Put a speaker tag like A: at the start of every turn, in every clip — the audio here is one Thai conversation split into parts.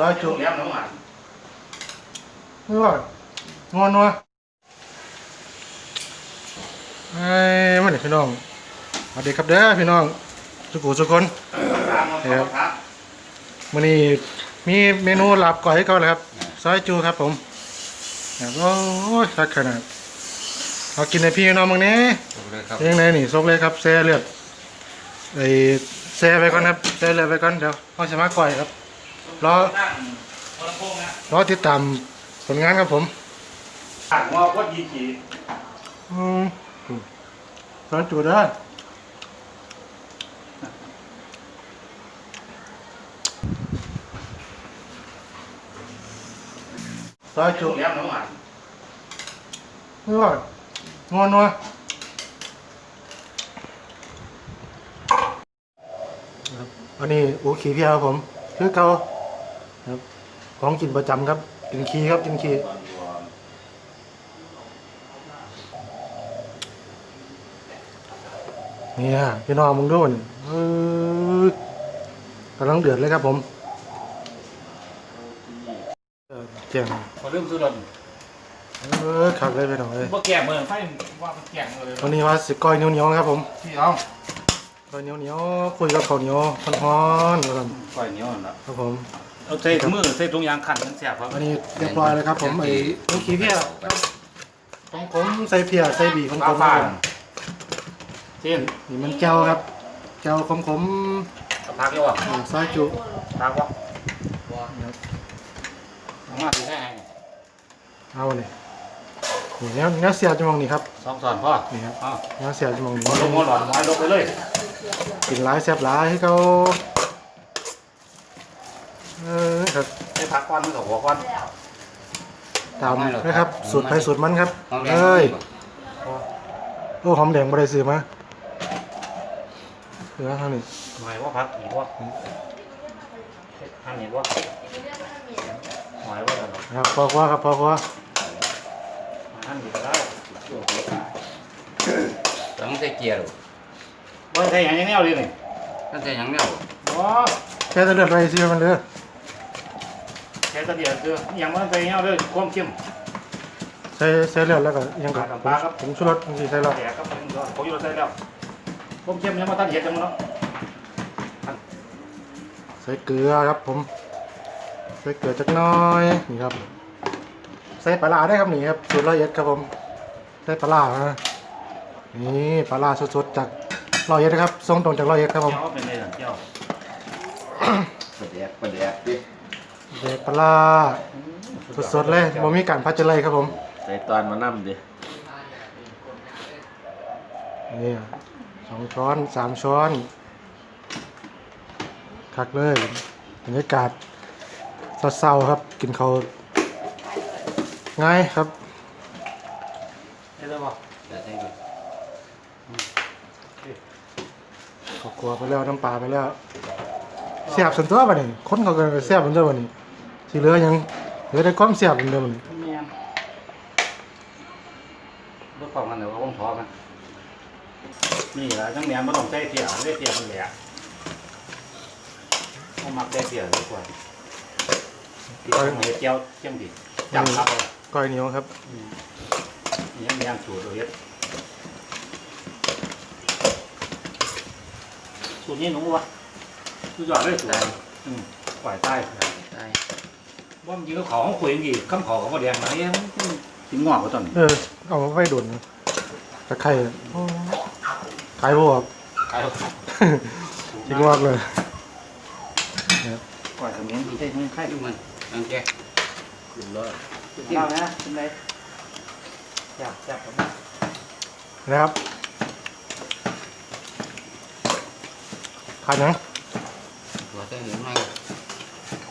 A: ซอยจุ
B: เลี้ยงน้องหวาน
A: นี่ว่างอนนัวไอ้มาเนี่ยพี่น้องสวัสดีครับเด้อพี่น้องสุกุสุกคน
B: ตามมาครับครับ
A: มื้อนี้มีเมนูลาบก่อยให้เขาเลยครับซอยจูครับผมครับโอ้ยสักขนาดเอากินในพี่น้องมึงนี้
B: เลยครับ
A: ยังไงนี่ซกเลยครับแซ่เลือดไอ้แซ่ไปก่อนครับแซ่เลือดไปก่อนเดี๋ยวเขาจะมาก่อยครับ รอ
B: ตั้งคนละโค้งนะ
A: รอติดตามผลงานครับผม
B: ตั้งงอก็ยีขี่
A: อืมร้อนจูได้ซอยจู
B: เลี้ยงน้องหวาน
A: นี่ว่างอนนัวครับอันนี้อูขี้เพียครับผมคือเกา ครับของกินประจำครับกินขี้ครับกินขี้เนี่ยพี่น้องมึงดูนี่เอ้ยกำลังเดือดเลยครับผมเออเจียง
B: พอเริ่มสุดแล้ว
A: เออขัดเลยพี่น้องเลย
B: พวกแก่เมืองไฟว่ามันแก่เลย
A: วันนี้ว่าสิก้อยเหนียวๆครับผม
B: พี่เอา
A: ก้อยเหนียวๆคุยกับข้าวเหนียวร้อนๆครับ
B: ก่อยเหนียวนั่นละ
A: ครับผม
B: เอาใส่ถุงมือใส่ถุงยางขันมันแสบครับ
A: อันนี้เรียบร้อยแล้วครับ ผมไอ้ลูกขี้เพี้ยของผมใส่เพี้ยใส่บีของผ
B: ฟ้ามฟ้าเช่น
A: นี่มันแก้วครับแก้วขมขม
B: พักเยอะวะ
A: ๆนี่ซอยจุ
B: พักวะ
A: ครับ
B: มาดูแค่
A: เอาเลยนี่เนี้ยเนี้ยเสียจมองนี่ครับ
B: สองสอนพ่อ
A: นี่ครับ
B: อ้าว
A: เนี้ยเสียจมองนี่
B: ลงหัวหลอนน้อยลงไปเลย
A: กินหลายแซ่บหลายให้เขา เออครับ
B: ให้พักก้อนไม่ต้องหัวก้อน
A: ตามนะครับสูตรไปสูตรมันครับเอ้ยโอ้หอมแดงบ่ได้ซื้อมาเหลือเท่านี้
B: หมายว่าพักอีกว่าทางนี้ว่าหมายว่าอะไร
A: ครับพอคว้าครับพอคว้า
B: ทางนี้ก็ได้
C: ต้องใส่เกียร์หรอ
B: ว่าใช่ยังยังแนวเลยนี่
C: ต้องใส่หยังแนว
B: ว้า
A: แค่จะเลือดไปซื้อมันเด้อ
B: แค่ตะเดียวคือยังไม่ใช่แนวเลยความเข้ม
A: ใส่ใส่เลือดแล้วก็ยังกับ
B: ปลาครับ
A: ผมชูรสบางทีใส่แล้ว
B: แต่ครับผมอยู่ใส่แล้วความเข้มยังมาตัดเห็ดจังมั้งเนาะ
A: ใส่เกลือครับผม ใส่เกลือจักหน้อยนี่ครับ ใส่ปลาร้าได้ครับนี่ครับสูตรร้อยเอ็ดครับผม ใส่ปลาร้านะนี่ปลาร้าสดๆจากร้อยเอ็ดนะครับส่งตรงจากร้อยเอ็ดครับผม
B: เจ้าเป็นเลยเจ้า
C: ประเดี๋ยวประเดี๋ยวดิ
A: เด็ดปลาร้าสดๆเลยบ่มีการพัชเจริญครับผม
C: ใส่ตอนมานั่มดิ
A: นี่สองช้อนสามช้อนคักเลยบรรยากาศเศร้าๆครับ กินเขาวง่ายครับ
B: ได้แล้วป่ะ
C: เดี๋ยวใส่ไป
A: ขอบครัวไปแล้วน้ำปลาไปแล้วเสียบส่วนตัวป่ะนี่คนเขาก็เสียบเหมือนเดิมนี่ สิเหลือหยังเหลือแต่ความเสียบเหมือนเดิมนี่
B: เมียนรถของมันเดี๋ยวก็ต้องท้อมันนี่แหละจังเมียนมันต้องใส่เสียใส่เสียมันแหลกเขามักใส่เสียดีกว่าที่เขาเห็ดเจียวเจียมดิจับครับ
A: ก้อยเหนียวครับ
B: ยังยังสูตรเฮ็ดสูตรนี้หนูวะสูตรยอดเลยสูตรอืมปล่อยใต้
C: ใส่
B: ว่ามันยืนเขาของคุยกันกี่คำขอของบ่แดงมาเนี่ยกินงอกก็ต้น
A: เออ เอาไว้ดุนตะไคร้โอ้ขายบวก
B: ขาย
A: จริงมากเลย
B: ปล่อยสมิงดีได้ไหมใคร
C: ดูมันตั้งแกขึ้นรถ
B: กินเหล้านะกินอะไรจับจับผม
A: นะครับขาดหยัง
C: ตัวใส่หนึ่งให้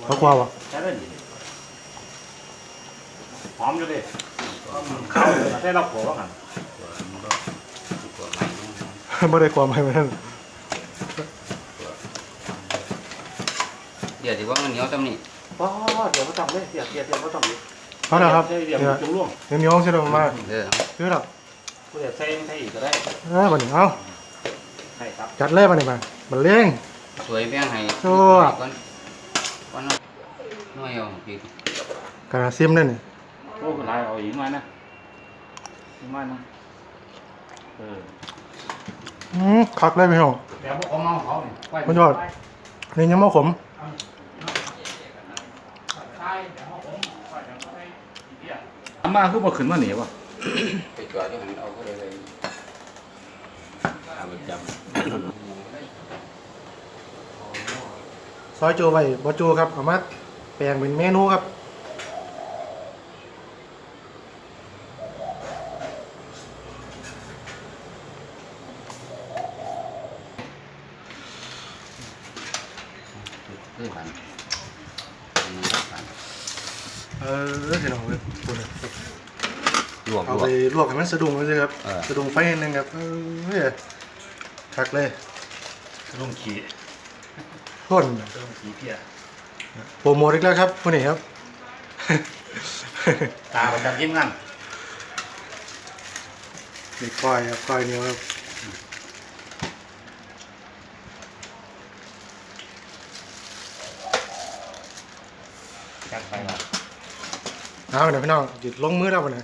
A: เขากลัววะ
B: ใช่เลย หอมอยู่ดิข้าวใส่เราผัวว่างัน
C: ตัวมันก็ตัวใหม่
A: ไม่ได้ความให้มันนั่น
C: เดี๋ยวถือว่ามันเหนียวตำนี่
B: ว้าเดี๋ยวเขาต้องเลยเดี๋ยวเดี๋ยวเดี๋ยวเขาต้องเลย
A: เพราะนะครับ
B: เดี๋ยว
A: เดี๋
B: เดี๋
A: ย
B: ยววจุ่มร่วง
A: เดี๋ยวเหนียวใช่ไหมมา
C: เด้อ
A: คือหรอ
B: กูเดี๋ยวใส่ใส่อีกก็ได้
A: เออบัดนี้เอา
B: ใช่ครับ
A: จัดเลยบัดนี้มาบัดเลี้ยง
C: สวยแป้งให้
A: สวย
C: ก่อนก่อน
A: น
C: น้อยเอาพี่
A: กระซิมนั่นนี่
B: โอ้หลายเอาอีกมานะอีกมานะเออ
A: อืมคักเลยพี่น้อง
B: แต่พวกเขาเมาเขาเนี่ยไป
A: มันยอดนี่ยังมะขม
B: อามาคือบ่ขึ้นมาหนีวะ
C: ไปจอดที่หันเอาก็เลยไปเอาไปจับ
A: ซอยจูไว้บ่จูครับเอามาแปลงเป็นเมนูครับ
C: เพื่อกัน
A: เออพี่น้องเลยพูดเลย
C: ลวก
A: เอา
C: ลว
A: ไป
C: ก
A: ลวกให้มันสะดุ้งเลยครับ
C: เออ
A: สะดุ้งไฟนิดนึงครับ เออเฮ้ยคักเลย
B: ลุงขี่
A: พ่น
B: ลุงขี่เพี้ย
A: โปรโมทอีกแล้วครับคนนี้ครับ
B: ตาประจำยิ้มงาน
A: มีก้อยครับก้อยเหนียวครับ
B: จัดไปละ
A: เอาเดี๋ยวพี่น้องหยุดลงมือแล้ววันนี้